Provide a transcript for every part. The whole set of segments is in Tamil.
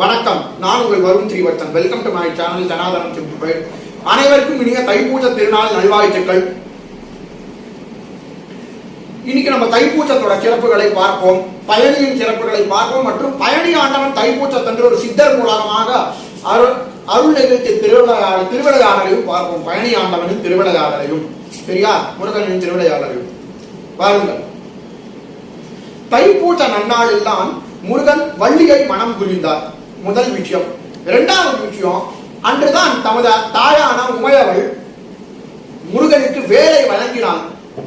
வணக்கம். நான் உங்கள் Varun Srivardhan. Welcome to my channel ஜனாதனம் simple அனைவருக்கும் இனிய தைப்பூச திருநாள் நல்வாழ்த்துக்கள். இன்னைக்கு நம்ம தைப்பூச்சத்தோட சிறப்புகளை பார்ப்போம். பயணியின் சிறப்புகளை பார்ப்போம். மற்றும் பயணி ஆண்டவன் தைப்பூசத்தன்று ஒரு சித்தர் மூலமாக அருள் அருள் நிகழ்ச்சி திருவிழா திருவிளையாடலையும் பார்ப்போம். பயணி ஆண்டவனின் திருவிளையாடலையும். சரியா? முருகனின் திருவிளையாடலையும். பாருங்கள் தைப்பூச்ச நன்னாளில் தான் முருகன் வள்ளியை மனம் புரிந்தார். முதல் விஷயம். இரண்டாவது விஷயம் அன்றுதான் தமது தாயான உமையவள் முருகனுக்கு வேலை வழங்கினாள்.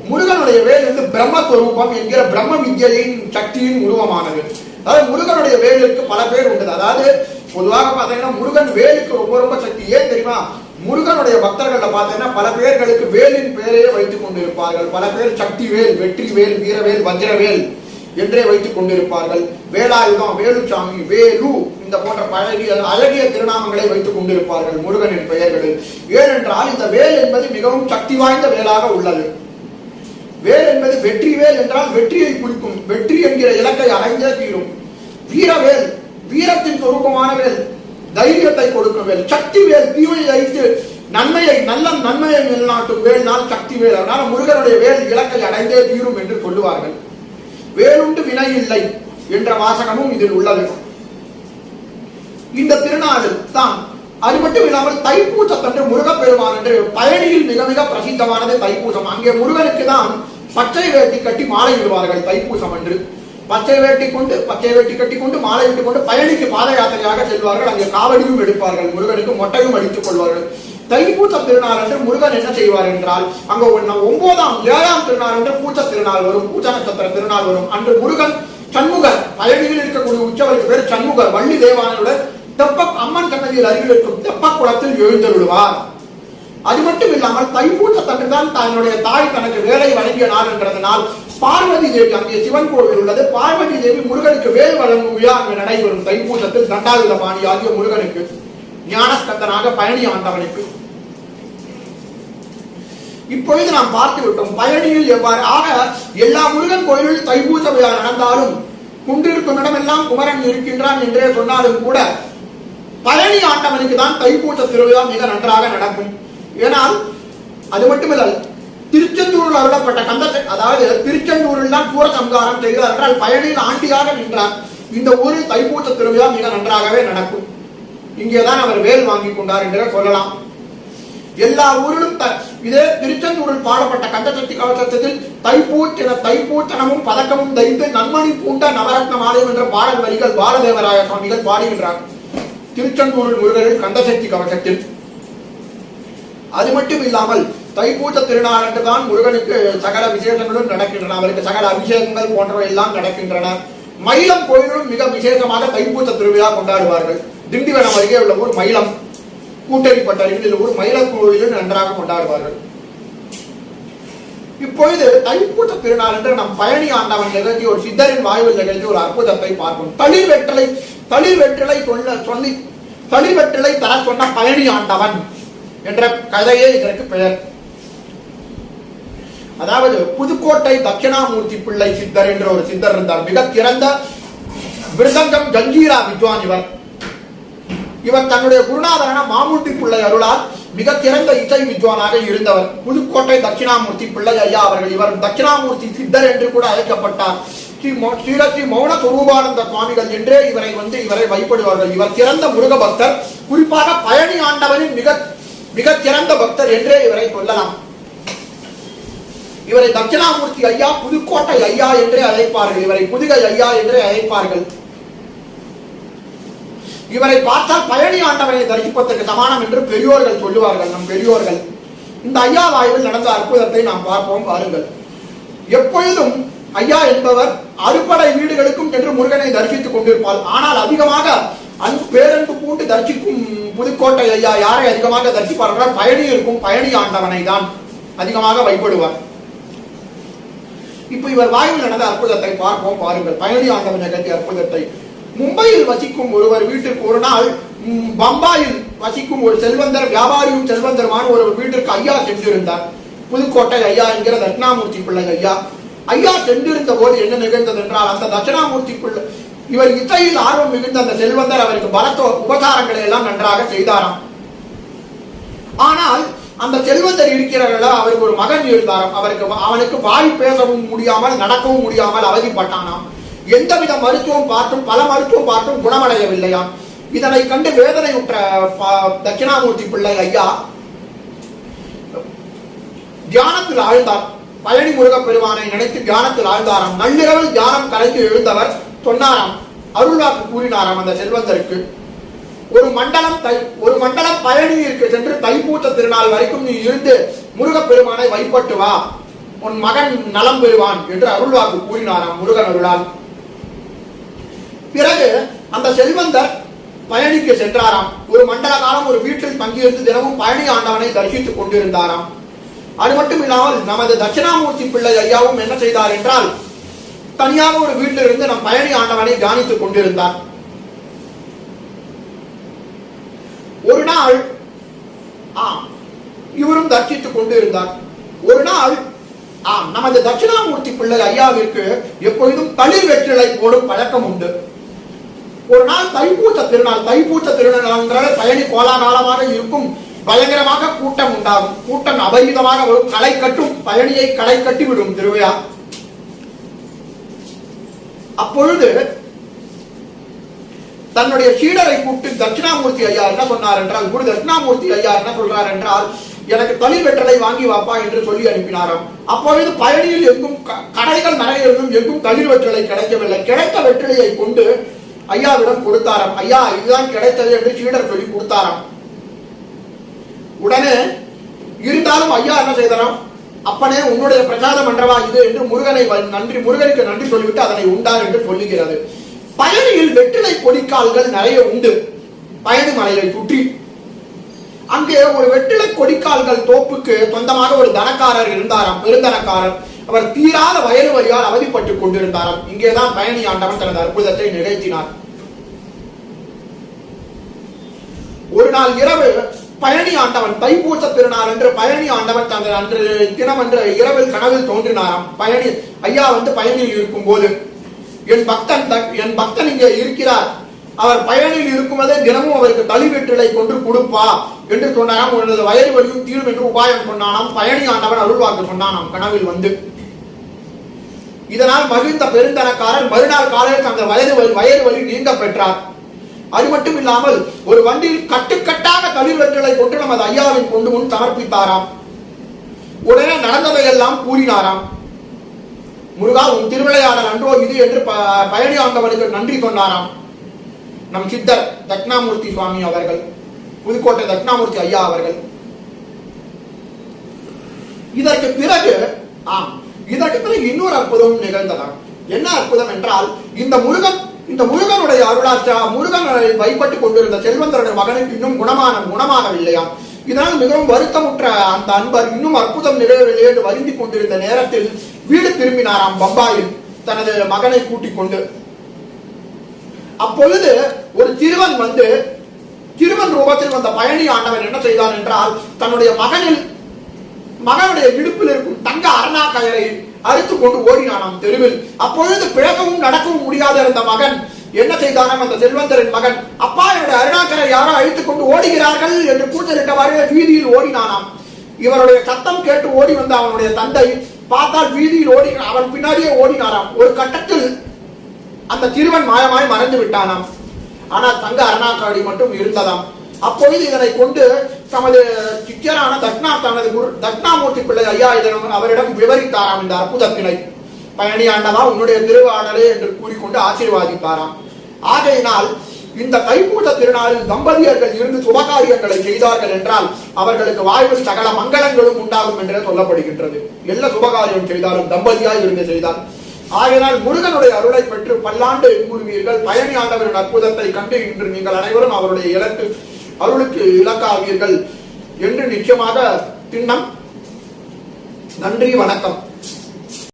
முருகனுடைய வேல் வந்து பிரம்மஸ்வரூபம் என்கிற பிரம்ம வித்யையின் சக்தியின் உருவமானது. அதாவது முருகனுடைய வேலுக்கு பல பேர் உண்டு. அதாவது பொதுவாக பார்த்தீங்கன்னா முருகன் வேலுக்கு ரொம்ப ரொம்ப சக்தி. ஏன் தெரியுமா? முருகனுடைய பக்தர்கள்ல பார்த்தீங்கன்னா பல பேர்களுக்கு வேலின் பெயரையே வைத்துக் கொண்டிருப்பார்கள். பல பேர் சக்தி வேல் வெற்றி வேல் வீரவேல் வஜ்ரவேல். என்றே வைத்துக் கொண்டிருப்பார்கள். வேலாயுதம் வேலுச்சாமி வேலு இந்த போன்ற பழகிய அழகிய திருநாமங்களை வைத்துக் கொண்டிருப்பார்கள் முருகனின் பெயர்களில். ஏனென்றால் இந்த வேல் என்பது மிகவும் சக்தி வாய்ந்த வேலாக உள்ளது. வேல் என்பது வெற்றி வேல் என்றால் வெற்றியை குறிக்கும் வெற்றி என்கிற இலக்கை அடைந்தே தீரும். வீரவேல் வீரத்தின் சொரூபமான வேல் தைரியத்தை கொடுக்கும் வேல் சக்தி வேல் தீமையை அழித்து நன்மையை நல்ல நன்மையை நிலநாட்டும் வேல் நாள் சக்தி வேல். அதனால் முருகனுடைய வேல் இலக்கை அடைந்தே தீரும் என்று சொல்லுவார்கள். வேலுண்டு வினை இல்லை என்ற வாசகமும் இதில் உள்ளது. இந்த திருநாளில் தான் அது மட்டும் இல்லாமல் தைப்பூசத்தன்று முருகப்பெருமான் என்று பயணியில் மிக மிக பிரசித்தமானது தைப்பூசம். அங்கே முருகனுக்கு தான் பச்சை வேட்டி கட்டி மாலை விடுவார்கள் தைப்பூசம் என்று. பச்சை வேட்டி கொண்டு பச்சை வேட்டி கட்டி கொண்டு மாலை விட்டு கொண்டு பயணிக்கு பாத யாத்திரையாக செல்வார்கள். அங்கே காவடியும் எடுப்பார்கள். முருகனுக்கு மொட்டையும் அடித்துக் கொள்வார்கள். தைப்பூச திருநாள் என்று முருகன் என்ன செய்வார் என்றால் அங்க ஒன்பதாம் ஏழாம் திருநாள் என்று பூச்ச திருநாள் வரும் பூச்ச நட்சத்திர திருநாள் வரும். அன்று முருகன் சண்முகர் பழனியில் இருக்கக்கூடிய உற்சவருக்கு பேர் சண்முகர் வள்ளி தேவானுடன் தெப்ப அம்மன் சன்னதியில் அருகில் இருக்கும் தெப்ப குளத்தில் எழுந்தருளுவார் அது மட்டும் இல்லாமல் தைப்பூசத்தன்று தான் தன்னுடைய தாய் தனக்கு வேலை வழங்கிய நாள் என்றதனால் பார்வதி தேவி அங்கே சிவன் கோவில் உள்ளது பார்வதி தேவி முருகனுக்கு வேல் வழங்கும் விழா அங்கு நடைபெறும். தைப்பூசத்தில் தண்டாயுத பாணி ஆகிய முருகனுக்கு. ஞானஸ்கந்தனாக பயணி ஆண்டவனுக்கு. இப்பொழுது நாம் பார்த்து விட்டோம் பயணியில் எவ்வாறு ஆக எல்லா முருகன் கோயிலில் தைப்பூச விழா நடந்தாலும் குன்றிருக்கும் இடமெல்லாம் குமரன் இருக்கின்றான் என்றே சொன்னாலும் கூட பழனி ஆண்டவனுக்கு தான் தைப்பூச திருவிழா மிக நன்றாக நடக்கும். ஏனால் அது மட்டுமல்ல திருச்செந்தூரில் அருளப்பட்ட கந்த அதாவது திருச்செந்தூரில் தான் சூரசம்காரம் செய்தார் என்றால் பழனியில் ஆண்டியாக நின்றார். இந்த ஊரில் தைப்பூச திருவிழா மிக நன்றாகவே நடக்கும். இங்கேதான் அவர் வேல் வாங்கி கொண்டார் என்று சொல்லலாம். எல்லா ஊரிலும் த- இதே திருச்செந்தூரில் பாடப்பட்ட கண்டசக்தி கவசத்தில் தைப்பூச்சன தைப்பூச்சனமும் பதக்கமும் தைத்து நன்மணி பூண்ட நவரத்ன மாலையும் என்ற பாடல் வரிகள் பாலதேவராய சுவாமிகள் பாடுகின்றார். திருச்செந்தூரில் முருகனில் கண்டசக்தி கவசத்தில். அது மட்டும் இல்லாமல் தைப்பூச திருநாள் தான் முருகனுக்கு சகல விசேஷங்களும் நடக்கின்றன. அவருக்கு சகல அபிஷேகங்கள் போன்றவை எல்லாம் நடக்கின்றன. மயிலம் கோயிலும் மிக விசேஷமாக தைப்பூச திருவிழா கொண்டாடுவார்கள். திண்டிவனம் அருகே உள்ள ஊர் மயிலம். கூட்டறிப்பட்ட அருகில் உள்ள ஊர் மயிலம் நன்றாக கொண்டாடுவார்கள். இப்பொழுது தைப்பூச திருநாள் என்று நம் பயணி ஆண்டவன் நிகழ்த்தி ஒரு சித்தரின் வாயுவில் நிகழ்ச்சி ஒரு அற்புதத்தை பார்ப்போம். தளிர் வெற்றலை தளிர் வெற்றலை கொள்ள சொல்லி தளிர் வெற்றலை தர சொன்ன பயணி ஆண்டவன் என்ற கதையே இதற்கு பெயர். அதாவது புதுக்கோட்டை தட்சிணாமூர்த்தி பிள்ளை சித்தர் என்ற ஒரு சித்தர் இருந்தார். மிக சிறந்த மிருதங்கம் ஜஞ்சீரா வித்வான் இவர். இவர் தன்னுடைய குருநாதரான மாமூட்டி பிள்ளை அருளால் மிக திறந்த இசை வித்வானாக இருந்தவர் புதுக்கோட்டை தட்சிணாமூர்த்தி பிள்ளை ஐயா அவர்கள். இவர் தட்சிணாமூர்த்தி சித்தர் என்று கூட அழைக்கப்பட்டார். ஸ்ரீ ஸ்ரீரஸ்ரீ மௌன சுரூபானந்த சுவாமிகள் என்றே இவரை வந்து இவரை வழிபடுவார்கள். இவர் சிறந்த முருக பக்தர் குறிப்பாக பழனி ஆண்டவரின் மிக மிக சிறந்த பக்தர் என்றே இவரை சொல்லலாம். இவரை தட்சிணாமூர்த்தி ஐயா புதுக்கோட்டை ஐயா என்றே அழைப்பார்கள். இவரை புதுகை ஐயா என்றே அழைப்பார்கள். இவரை பார்த்தால் பழனி ஆண்டவனை தரிசிப்பதற்கு சமானம் என்று பெரியோர்கள் சொல்லுவார்கள். நம் பெரியோர்கள் இந்த ஐயா வாயுவில் நடந்த அற்புதத்தை நாம் பார்ப்போம் பாருங்கள் எப்பொழுதும் ஐயா என்பவர் அறுபடை வீடுகளுக்கும் என்று முருகனை தரிசித்துக் கொண்டிருப்பார். ஆனால் அதிகமாக அன்பு பேரன்பு பூண்டு தரிசிக்கும் புதுக்கோட்டை ஐயா யாரை அதிகமாக தரிசிப்பார்கள் பயணி இருக்கும் பயணி ஆண்டவனை தான் அதிகமாக வைப்படுவார் இப்ப இவர் வாயுவில் நடந்த அற்புதத்தை பார்ப்போம் பாருங்கள் பயணி ஆண்டவன் நிகழ்த்திய அற்புதத்தை மும்பையில் வசிக்கும் ஒருவர் வீட்டிற்கு ஒரு நாள் பம்பாயில் வசிக்கும் ஒரு செல்வந்தர் வியாபாரியும் செல்வந்தருமான ஒரு வீட்டிற்கு ஐயா சென்றிருந்தார். புதுக்கோட்டை ஐயா என்கிற தட்சிணாமூர்த்தி பிள்ளை ஐயா. ஐயா சென்றிருந்த போது என்ன நிகழ்ந்தது என்றால் அந்த தட்சிணாமூர்த்தி பிள்ளை இவர் இசையில் ஆர்வம் மிகுந்த அந்த செல்வந்தர் அவருக்கு பலத்த உபகாரங்களை எல்லாம் நன்றாக செய்தாராம். ஆனால் அந்த செல்வந்தர் இருக்கிறவர்கள அவருக்கு ஒரு மகன் இருந்தாராம். அவருக்கு அவனுக்கு வாய் பேசவும் முடியாமல் நடக்கவும் முடியாமல் அவதிப்பட்டானாம். எந்தவித மருத்துவம் பார்த்தும் பல மருத்துவம் பார்த்தும் குணமடையவில்லையாம் இதனை கண்டு வேதனையுற்ற தட்சிணாமூர்த்தி பிள்ளை ஐயா தியானத்தில் ஆழ்ந்தார். பழனி முருகப் பெருமானை நினைத்து தியானத்தில் ஆழ்ந்தாராம். நள்ளிரவில் தியானம் கலைந்து எழுந்தவர் சொன்னாராம் அருள்வாக்கு கூறினாராம் அந்த செல்வந்தருக்கு ஒரு மண்டலம் தை ஒரு மண்டலம் பழனியிற்கு சென்று தைப்பூத்த திருநாள் வரைக்கும் நீ இருந்து முருகப் பெருமானை வைப்பட்டு வா. உன் மகன் நலம் பெறுவான் என்று அருள்வாக்கு கூறினாராம் முருகன் அருளால். பிறகு அந்த செல்வந்தர் பயணிக்கு சென்றாராம். ஒரு மண்டல காலம் ஒரு வீட்டில் தங்கியிருந்து தினமும் பழனி ஆண்டவனை தரிசித்துக் கொண்டிருந்தாராம். அது மட்டும் இல்லாமல் நமது தட்சிணாமூர்த்தி பிள்ளை ஐயாவும் என்ன செய்தார் என்றால் தனியாக ஒரு வீட்டில் இருந்து நம் பழனி ஆண்டவனை தியானித்துக் கொண்டிருந்தார். ஒரு நாள் இவரும் தர்சித்துக் கொண்டிருந்தார். ஒரு நாள் நமது தட்சிணாமூர்த்தி பிள்ளை ஐயாவிற்கு எப்பொழுதும் தளிர் வெற்றிலை போடும் பழக்கம் உண்டு. ஒரு நாள் தைப்பூச திருநாள். தைப்பூச திருநாள் என்றால் பயணி கோலாகாலமாக இருக்கும். பயங்கரமாக கூட்டம் உண்டாகும். கூட்டம் அபரிமிதமாக வரும். களை கட்டும். பயணியை களை கட்டி விடும் திருவிழா. அப்பொழுது தன்னுடைய சீடரை கூப்பிட்டு தட்சிணாமூர்த்தி ஐயா என்ன சொன்னார் என்றால் குரு தட்சிணாமூர்த்தி ஐயா என்ன சொல்றார் என்றால் எனக்கு தனி வெற்றலை வாங்கி வாப்பா என்று சொல்லி அனுப்பினாராம். அப்பொழுது பயணியில் எங்கும் க- கடைகள் நிறைய இருந்தும் எங்கும் தளிர் வெற்றலை கிடைக்கவில்லை. கிடைத்த வெற்றிலையை கொண்டு ஐயாவிடம் கொடுத்தாராம். ஐயா இதுதான் கிடைத்தது என்று சீடர் சொல்லி கொடுத்தாராம். உடனே இருந்தாலும் ஐயா என்ன செய்தாராம்? அப்பனே உன்னுடைய பிரசாதம் என்றவா இது என்று முருகனை நன்றி முருகனுக்கு நன்றி சொல்லிவிட்டு அதனை உண்டார் என்று சொல்லுகிறது. பயணியில் வெற்றிலை கொடிக்கால்கள் நிறைய உண்டு. பயணி மலையை சுற்றி. அங்கே ஒரு வெற்றிலை கொடிக்கால்கள் தோப்புக்கு சொந்தமாக ஒரு தனக்காரர் இருந்தாராம். பெருந்தனக்காரர். அவர் தீராத வயது வரியால் அவதிப்பட்டுக் கொண்டிருந்தாராம் இங்கேதான் பயணி ஆண்டவன் தனது அற்புதத்தை நிகழ்த்தினார். ஒரு நாள் இரவு பழனி ஆண்டவன் தைப்பூச திருநாள் என்று பழனி ஆண்டவன் தனது அன்று தினம் அன்று இரவில் கனவில் தோன்றினாராம். பழனி ஐயா வந்து பயணியில் இருக்கும் போது என் பக்தன் என் பக்தன் இங்கே இருக்கிறார். அவர் பயணியில் இருக்கும்போதே தினமும் அவருக்கு தளிவெற்றிலை கொண்டு கொடுப்பா என்று சொன்னாராம். உனது வயது வழியும் தீரும் என்று உபாயம் சொன்னானாம். பயணி ஆண்டவன் அருள்வாக்கு சொன்னானாம். கனவில் வந்து இதனால் மகிழ்ந்த பெருந்தனக்காரர் மறுநாள் காலையில் தங்கள் வயது வயது வழி நீங்க பெற்றார். அது மட்டும் இல்லாமல் ஒரு வண்டியில் கட்டுக்கட்டாக தளிர் கொண்டு நமது ஐயாவின் கொண்டு முன் சமர்ப்பித்தாராம். உடனே நடந்ததையெல்லாம் கூறினாராம். முருகா உன் திருவிளையாடல் அன்றோ இது என்று ப- பயணி ஆண்டவனுக்கு நன்றி சொன்னாராம். நம் சித்தர் தட்சிணாமூர்த்தி சுவாமி அவர்கள் புதுக்கோட்டை தட்சிணாமூர்த்தி ஐயா அவர்கள். இதற்கு பிறகு ஆம் இதற்கு இன்னொரு அற்புதம் நிகழ்ந்ததாம். என்ன அற்புதம் என்றால் இந்த முருகன் இந்த முருகனுடைய அருளாற்றா முருகனை வைப்பட்டு கொண்டிருந்த செல்வந்தருடைய மகனுக்கு இன்னும் குணமான குணமாகவில்லையாம். இதனால் மிகவும் வருத்தமுற்ற அந்த அன்பர் இன்னும் அற்புதம் நிகழவில்லை என்று வருந்தி கொண்டிருந்த நேரத்தில் வீடு திரும்பினாராம் பம்பாயில். தனது மகனை கூட்டிக் கொண்டு. அப்பொழுது ஒரு சிறுவன் வந்து சிறுவன் ரூபத்தில் வந்த பயணி ஆண்டவன் என்ன செய்தான் என்றால் தன்னுடைய மகனில் மகனுடைய இடுப்பில் இருக்கும் தங்க அரணா கயரை அறுத்து கொண்டு ஓடினானாம் தெருவில். அப்பொழுது பிழகவும் நடக்கவும் முடியாத இருந்த மகன். என்ன செய்தானாம் அந்த செல்வந்தரின் மகன்? அப்பா என்னுடைய அருணாக்கரை யாரோ அழித்துக் கொண்டு ஓடுகிறார்கள் என்று கூச்சலிட்டவாறு வீதியில் ஓடினானாம். இவருடைய சத்தம் கேட்டு ஓடி வந்த அவனுடைய தந்தை பார்த்தால் வீதியில் ஓடி அவன் பின்னாடியே ஓடினாராம். ஒரு கட்டத்தில் அந்த சிறுவன் மாயமாய் மறைந்து விட்டானாம். ஆனால் தங்க அருணாக்காடி மட்டும் இருந்ததாம். அப்பொழுது இதனை கொண்டு தமது சித்தியரான தக்னா தனது குரு தக்னாமூர்த்தி பிள்ளை ஐயா இதனம் அவரிடம் விவரித்தாராம் இந்த அற்புதத்தினை. பயணி ஆண்டவா உன்னுடைய திருவாடலே என்று கூறிக்கொண்டு ஆசீர்வாதித்தாராம் ஆகையினால் இந்த தைப்பூச திருநாளில் தம்பதியர்கள் இருந்து சுபகாரியங்களை செய்தார்கள் என்றால் அவர்களுக்கு வாழ்வில் சகல மங்களங்களும் உண்டாகும் என்றே சொல்லப்படுகின்றது. எல்லா சுபகாரியம் செய்தாலும் தம்பதியாய் இருந்து செய்தால். ஆகையினால் முருகனுடைய அருளை பெற்று பல்லாண்டு கூறுவீர்கள். பயணி ஆண்டவரின் அற்புதத்தை கண்டு இன்று நீங்கள் அனைவரும் அவருடைய இலக்கு அருளுக்கு இலக்காவீர்கள். என்று நிச்சயமாக திண்ணம். நன்றி வணக்கம்.